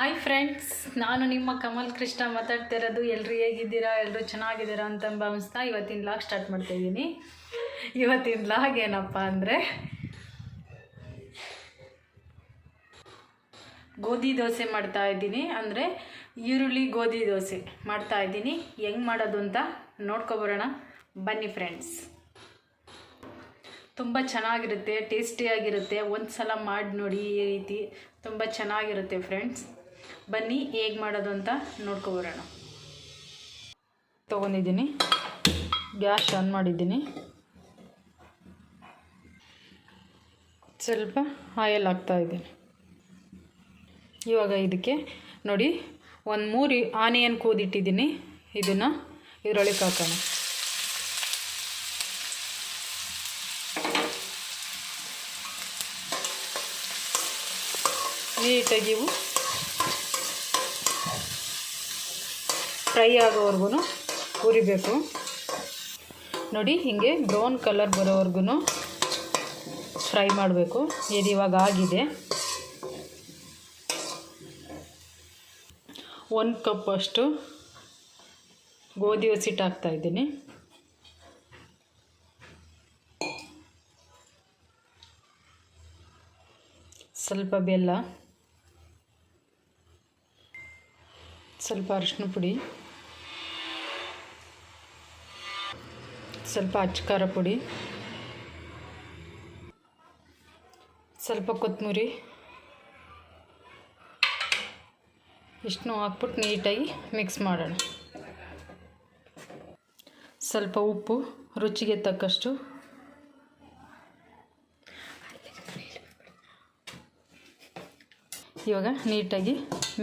Hi friends ನಾನು ನಿಮ್ಮ ಕಮಲ್ ಕೃಷ್ಣ ಮಾತಾಡ್ತಿರೋದು. ಎಲ್ಲರೂ ಹೇಗಿದ್ದೀರಾ? ಎಲ್ಲರೂ ಚೆನ್ನಾಗಿದ್ದೀರಾ ಅಂತ ಭಾವಿಸ್ತಾ ಇವತ್ತಿನ ಲಾಗ್ ಸ್ಟಾರ್ಟ್ ಮಾಡ್ತಾ ಇದ್ದೀನಿ. ಇವತ್ತಿನ ಲಾಗ್ ಏನಪ್ಪ ಅಂದರೆ ಗೋಧಿ ದೋಸೆ ಮಾಡ್ತಾ ಇದ್ದೀನಿ. ಅಂದರೆ ಈರುಳ್ಳಿ ಗೋಧಿ ದೋಸೆ ಮಾಡ್ತಾ ಇದ್ದೀನಿ. ಹೆಂಗೆ ಮಾಡೋದು ಅಂತ ನೋಡ್ಕೊಬರೋಣ. ಬನ್ನಿ ಫ್ರೆಂಡ್ಸ್ ತುಂಬ ಚೆನ್ನಾಗಿರುತ್ತೆ ಟೇಸ್ಟಿಯಾಗಿರುತ್ತೆ ಒಂದು ಸಲ ಮಾಡಿ ನೋಡಿ ಈ ರೀತಿ. ತುಂಬ ಚೆನ್ನಾಗಿರುತ್ತೆ ಫ್ರೆಂಡ್ಸ್ ಬನ್ನಿ, ಹೇಗೆ ಮಾಡೋದು ಅಂತ ನೋಡ್ಕೊಬರೋಣ. ತೊಗೊಂಡಿದ್ದೀನಿ. ಗ್ಯಾಸ್ ಆನ್ ಮಾಡಿದ್ದೀನಿ. ಸ್ವಲ್ಪ ಆಯಲ್ ಹಾಕ್ತಾಯಿದ್ದೀನಿ ಇವಾಗ ಇದಕ್ಕೆ ನೋಡಿ, ಒಂದು ಮೂರು ಆನಿಯನ್ ಕೂದಿಟ್ಟಿದ್ದೀನಿ. ಇದನ್ನು ಇದರೊಳಗೆ ಹಾಕೋಣ. ನೀಟಾಗಿ ಇವು ಫ್ರೈ ಆಗೋವರೆಗೂ ಹುರಿಬೇಕು. ನೋಡಿ, ಹೀಗೆ ಬ್ರೌನ್ ಕಲರ್ ಬರೋವರೆಗೂ ಫ್ರೈ ಮಾಡಬೇಕು. ಇದು ಇವಾಗ ಆಗಿದೆ. ಒಂದು ಕಪ್ ಅಷ್ಟು ಗೋಧಿ ಹಸಿಟ್ಟು ಹಾಕ್ತಾಯಿದ್ದೀನಿ ಸ್ವಲ್ಪ ಬೆಲ್ಲ, ಸ್ವಲ್ಪ ಅರಿಶಿನ ಪುಡಿ. ಸ್ವಲ್ಪ ಅಚ್ಚಕಾರ ಪುಡಿ, ಸ್ವಲ್ಪ ಕೊತ್ತಂಬರಿ ಇಷ್ಟನ್ನೂ ಹಾಕ್ಬಿಟ್ಟು ನೀಟಾಗಿ ಮಿಕ್ಸ್ ಮಾಡೋಣ. ಸ್ವಲ್ಪ ಉಪ್ಪು, ರುಚಿಗೆ ತಕ್ಕಷ್ಟು. ಇವಾಗ ನೀಟಾಗಿ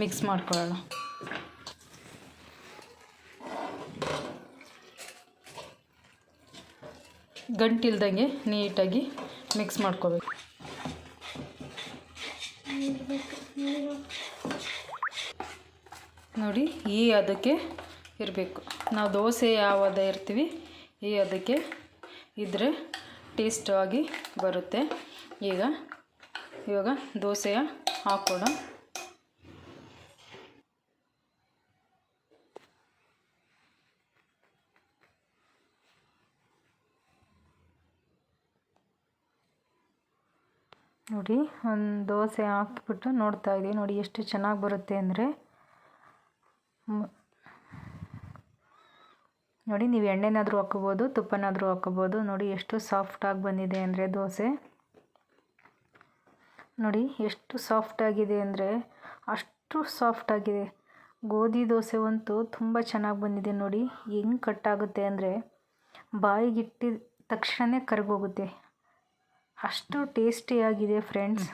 ಮಿಕ್ಸ್ ಮಾಡ್ಕೊಳ್ಳೋಣ. ಗಂಟಿಲ್ದಂಗೆ ನೀಟಾಗಿ ಮಿಕ್ಸ್ ಮಾಡ್ಕೋಬೇಕು. ನೋಡಿ, ಈ ಅದಕ್ಕೆ ಇರಬೇಕು. ನಾವು ದೋಸೆ ಯಾವದ ಇರ್ತೀವಿ, ಈ ಅದಕ್ಕೆ ಇದ್ದರೆ ಟೇಸ್ಟಾಗಿ ಬರುತ್ತೆ. ಈಗ, ಇವಾಗ ದೋಸೆಯ ಹಾಕೋಣ ನೋಡಿ, ಒಂದು ದೋಸೆ ಹಾಕಿಬಿಟ್ಟು ನೋಡ್ತಾ ಇದ್ದೀವಿ ನೋಡಿ, ಎಷ್ಟು ಚೆನ್ನಾಗಿ ಬರುತ್ತೆ ಅಂದರೆ. ನೋಡಿ, ನೀವು ಎಣ್ಣೆನಾದರೂ ಹಾಕೋಬೋದು, ತುಪ್ಪನಾದರೂ ಹಾಕೋಬೋದು. ನೋಡಿ, ಎಷ್ಟು ಸಾಫ್ಟಾಗಿ ಬಂದಿದೆ ಅಂದರೆ ದೋಸೆ. ನೋಡಿ, ಎಷ್ಟು ಸಾಫ್ಟಾಗಿದೆ ಅಂದರೆ, ಅಷ್ಟು ಸಾಫ್ಟಾಗಿದೆ ಗೋಧಿ ದೋಸೆ ಅಂತೂ ತುಂಬ ಚೆನ್ನಾಗಿ ಬಂದಿದೆ ನೋಡಿ. ಹೆಂಗೆ ಕಟ್ಟಾಗುತ್ತೆ ಅಂದರೆ, ಬಾಯಿಗಿಟ್ಟಿದ ತಕ್ಷಣವೇ ಕರಗೋಗುತ್ತೆ. ಅಷ್ಟು ಟೇಸ್ಟಿಯಾಗಿದೆ ಫ್ರೆಂಡ್ಸ್.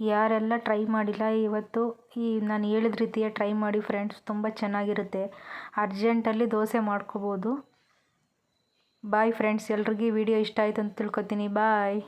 ಯಾರೆಲ್ಲ ಟ್ರೈ ಮಾಡಿಲ್ಲ ಇವತ್ತು, ಈ ನಾನು ಹೇಳಿದ ರೀತಿಯ ಟ್ರೈ ಮಾಡಿ ಫ್ರೆಂಡ್ಸ್, ತುಂಬ ಚೆನ್ನಾಗಿರುತ್ತೆ. ಅರ್ಜೆಂಟಲ್ಲಿ ದೋಸೆ ಮಾಡ್ಕೋಬೋದು. ಬಾಯ್ ಫ್ರೆಂಡ್ಸ್, ಎಲ್ರಿಗೂ ವಿಡಿಯೋ ಇಷ್ಟ ಆಯಿತು ಅಂತ ತಿಳ್ಕೊತೀನಿ. ಬಾಯ್.